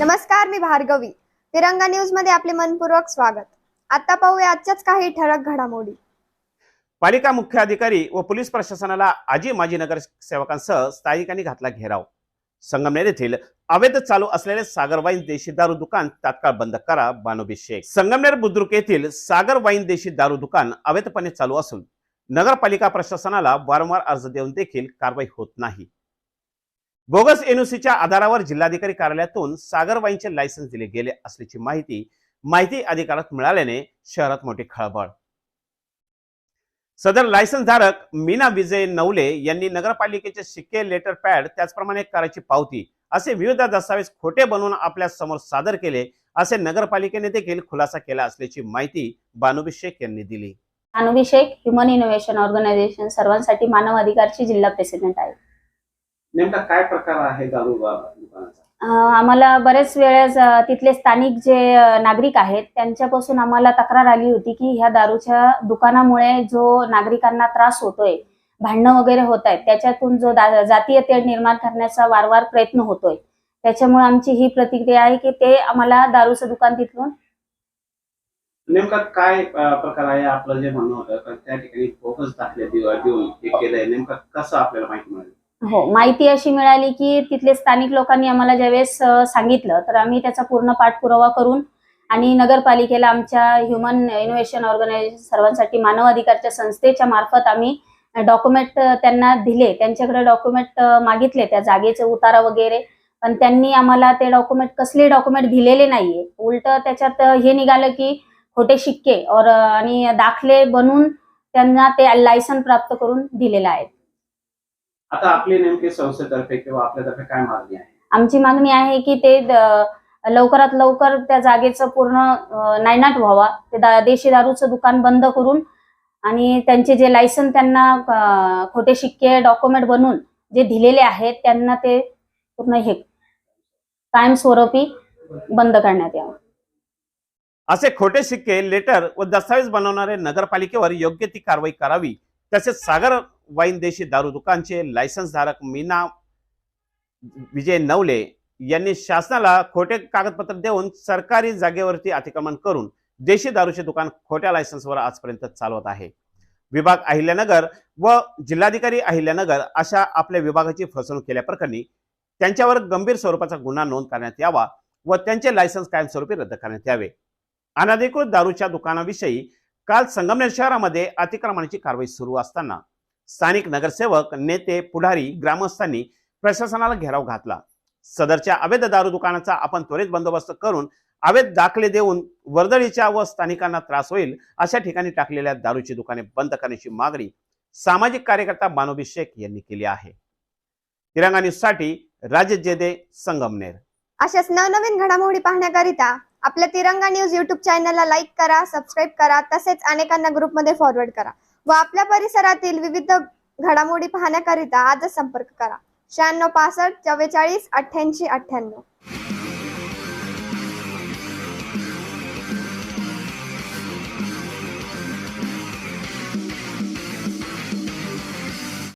नमस्कार मी भार्गवी. तिरंगा न्यूजमध्ये आपले मनपूर्वक स्वागत. आता पाहूया आजच्याच काही ठळक घडामोडी. पालिका मुख्याधिकारी व पोलीस प्रशासनाला आजी माजी नगरसेवकांसह स्थायिकांनी घातला घेराव. संगमनेर येथील अवैध चालू असलेले सागर वाईन देशी दारू दुकान तात्काळ बंद करा बानोबी शेख. संगमनेर बुद्रुक येथील सागर वाईन देशी दारू दुकान अवैधपणे चालू असून नगरपालिका प्रशासनाला वारंवार अर्ज देऊन देखील कारवाई होत नाही. बोगस एनओसीच्या आधारावर जिल्हाधिकारी कार्यालयातून सागर वाईनचे लायसन्स दिले गेले असल्याची माहिती माहिती अधिकारात मिळाल्याने शहरात मोठी खळबळ. सदर लायसन्स धारक मीना विजय नवले यांनी नगरपालिकेचे शिक्के लेटर पॅड त्याचप्रमाणे कराची पावती असे विविध दस्तावेज खोटे बनवून आपल्यासमोर सादर केले असे नगरपालिकेने देखील खुलासा केला असल्याची माहिती बानुबी शेख यांनी दिली. Banubi Shaikh human innovation organisation सर्वांसाठी मानव अधिकारची जिल्हा प्रेसिडेंट आहे नेमका काय प्रकार आहे दारू दुकानाचा? अं, आम्हाला बरेच वेळेस तिथले स्थानिक जे नागरिक आहेत त्यांच्यापासून आम्हाला तक्रार आली होती की ह्या दारूच्या दुकानामुळे जो नागरिकांना त्रास होतोय भांडणं वगैरे होत आहेत त्याच्यातून जो जातीय तेढ निर्माण करण्याचा वारंवार प्रयत्न होतोय. त्याच्यामुळे आमची ही प्रतिक्रिया आहे की ते आम्हाला दारूचं दुकान तिथून नेमका काय प्रकार आहे? आपलं जे म्हणणं होतं त्या ठिकाणी फोकस देऊन हे केलंय. नेमका कसं आपल्याला माहिती हो माहिती अशी मिळाली की तिथले स्थानिक लोकांनी आम्हाला ज्यावेळेस सांगितलं तर आम्ही त्याचा पूर्ण पाठपुरावा करून आणि नगरपालिकेला आमच्या ह्युमन इनोव्हेशन ऑर्गनायझेशन सर्वांसाठी मानव अधिकारच्या संस्थेच्या मार्फत आम्ही डॉक्युमेंट त्यांना दिले. त्यांच्याकडे डॉक्युमेंट मागितले त्या जागेचे उतारा वगैरे. पण त्यांनी आम्हाला ते डॉक्युमेंट कसले डॉक्युमेंट दिलेले नाहीये. उलट त्याच्यात हे निघालं की खोटे शिक्के और आणि दाखले बनवून त्यांना ते लायसन प्राप्त करून दिलेलं आहे. आता आपली नेमकी संस्थेतर्फे किंवा आपल्यातर्फे काय मागणी आहे? आमची मागणी आहे की ते द- लवकरात लवकर त्या जागेचं पूर्ण अं, नायनाट व्हावा. ते दा- देशी दारूचं दुकान बंद करून आणि त्यांचे जे लायसन त्यांना अं, खोटे शिक्के डॉक्युमेंट बनवून जे दिलेले आहेत त्यांना ते पूर्ण हे कायमस्वरूपी बंद करण्यात यावं. असे खोटे शिक्के लेटर व दस्तावेज बनवणारे नगरपालिकेवर योग्य ती कारवाई करावी. तसेच सागर वाईन देशी दारू दुकानचे लायसन्स धारक मीना विजय नवले यांनी शासनाला खोटे कागदपत्र देऊन सरकारी जागेवरती अतिक्रमण करून देशी दारूचे दुकान खोट्या लायसन्सवर आजपर्यंत चालवत आहे. विभाग अहिल्यानगर व जिल्हाधिकारी अहिल्यानगर अशा आपल्या विभागाची फसवणूक केल्याप्रकरणी त्यांच्यावर गंभीर स्वरूपाचा गुन्हा नोंद करण्यात यावा व त्यांचे लायसन्स कायमस्वरूपी रद्द करण्यात यावे. अनधिकृत दारूच्या दुकानाविषयी काल संगमनेर शहरामध्ये अतिक्रमणाची कारवाई सुरू असताना स्थानिक नगरसेवक नेते पुढारी ग्रामस्थांनी प्रशासनाला घेराव घातला. सदरच्या अवैध दारू दुकानाचा आपण त्वरित बंदोबस्त करून अवैध दाखले देऊन वर्दळीच्या व स्थानिकांना त्रास होईल अशा ठिकाणी टाकलेल्या दारूची दुकाने बंद करण्याची मागणी सामाजिक कार्यकर्ता बानोबी शेख यांनी केली आहे. तिरंगा न्यूजसाठी राजेश जेदे संगमनेर. अशाच नवनवीन घडामोडी पाहण्याकरिता आपल्या तिरंगा न्यूज युट्यूब चॅनलला लाईक करा सबस्क्राईब करा तसेच अनेकांना ग्रुपमध्ये फॉरवर्ड करा. व आपल्या परिसरातील विविध घडामोडी पाहण्याकरिता आजच संपर्क करा. शहाण्णव पासष्ट चव्वेचाळीस अठ्ठ्याऐंशी अठ्ठ्याण्णव.